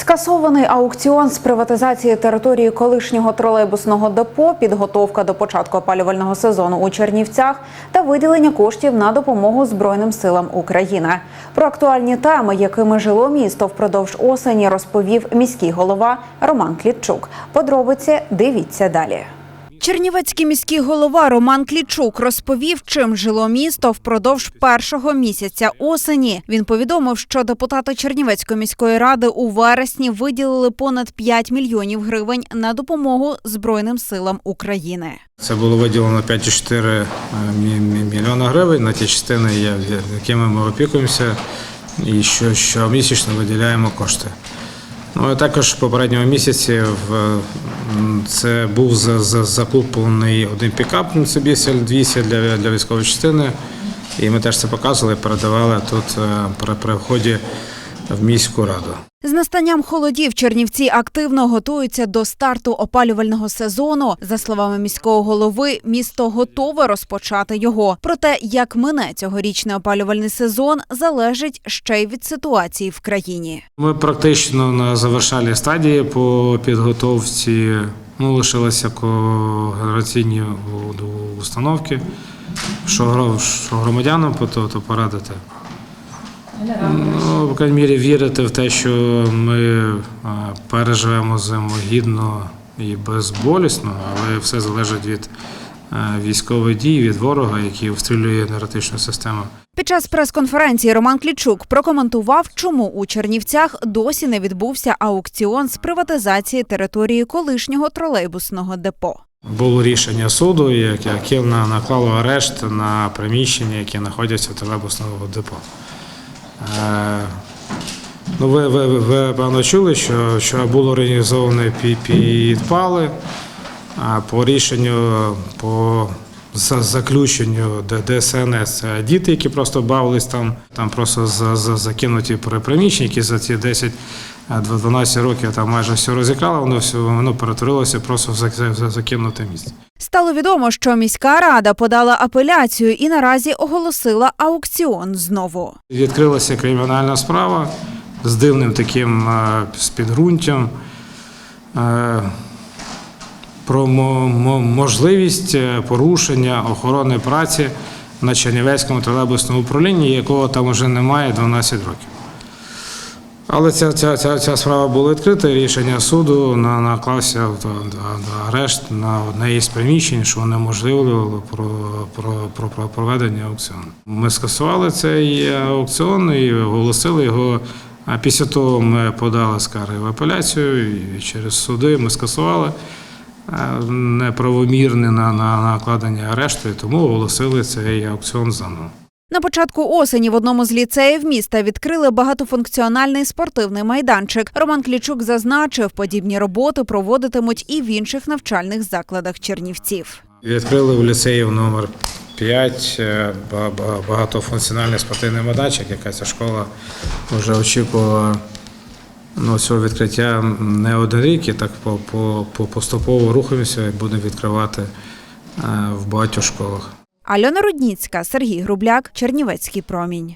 Скасований аукціон з приватизації території колишнього тролейбусного депо, підготовка до початку опалювального сезону у Чернівцях та виділення коштів на допомогу Збройним силам України. Про актуальні теми, якими жило місто впродовж осені, розповів міський голова Роман Клітчук. Подробиці дивіться далі. Чернівецький міський голова Роман Клічук розповів, чим жило місто впродовж першого місяця осені. Він повідомив, що депутати Чернівецької міської ради у вересні виділили понад 5 мільйонів гривень на допомогу Збройним силам України. Це було виділено 5,4 мі- мі- мільйона гривень на ті частини, якими ми опікуємося, і що щомісячно виділяємо кошти. Ну, і також в попередньому місяці в, це був за, за, закуплений один пікап Mitsubishi 200 для, для військової частини. І ми теж це показували, передавали тут е, при, при вході в міську раду. З настанням холодів Чернівці активно готуються до старту опалювального сезону. За словами міського голови, місто готове розпочати його. Проте, як мине цьогорічний опалювальний сезон, залежить ще й від ситуації в країні. Ми практично на завершальній стадії по підготовці. Ну, лишилися у- установки. Що, гро- що громадянам порадити? Ну, в крайній мірі вірити в те, що ми переживемо зиму гідно і безболісно, але все залежить від військових дій, від ворога, який обстрілює енергетичну систему. Під час прес-конференції Роман Клічук прокоментував, чому у Чернівцях досі не відбувся аукціон з приватизації території колишнього тролейбусного депо. Було рішення суду, яке наклало арешт на приміщення, які знаходяться в тролейбусного депо. Ну, ви, ви, ви, певно чули, що, що було організовано пі- підпали. По рішенню, по за- заключенню ДСНС, це діти, які просто бавились там, там просто за, за, закинуті при приміщення, які за ці 10-12 років там майже все розікрали, воно все воно перетворилося просто в за- за- за- закинуте місце. Стало відомо, що міська рада подала апеляцію і наразі оголосила аукціон знову. Відкрилася кримінальна справа з дивним таким з підґрунтям е, про мо- мо- можливість е, порушення охорони праці на Чернівецькому тролейбусному управлінні, якого там вже немає 12 років. Але ця, ця, ця, ця справа була відкрита, рішення суду на, наклався до, до арешт на одне із приміщень, що унеможливлювало про, про, про, про проведення аукціону. Ми скасували цей аукціон і оголосили його. А після того ми подали скарги в апеляцію і через суди ми скасували е, неправомірне на, на накладення арешту, і тому оголосили цей аукціон заново. На початку осені в одному з ліцеїв міста відкрили багатофункціональний спортивний майданчик. Роман Клічук зазначив, подібні роботи проводитимуть і в інших навчальних закладах Чернівців. Відкрили в ліцеїв номер 5 е, ба- ба- багатофункціональний спортивний майданчик, яка ця школа вже очікувала ну, цього відкриття не один рік, і так по, по, по поступово рухаємося і будемо відкривати е, в багатьох школах. Альона Рудніцька, Сергій Грубляк, Чернівецький промінь.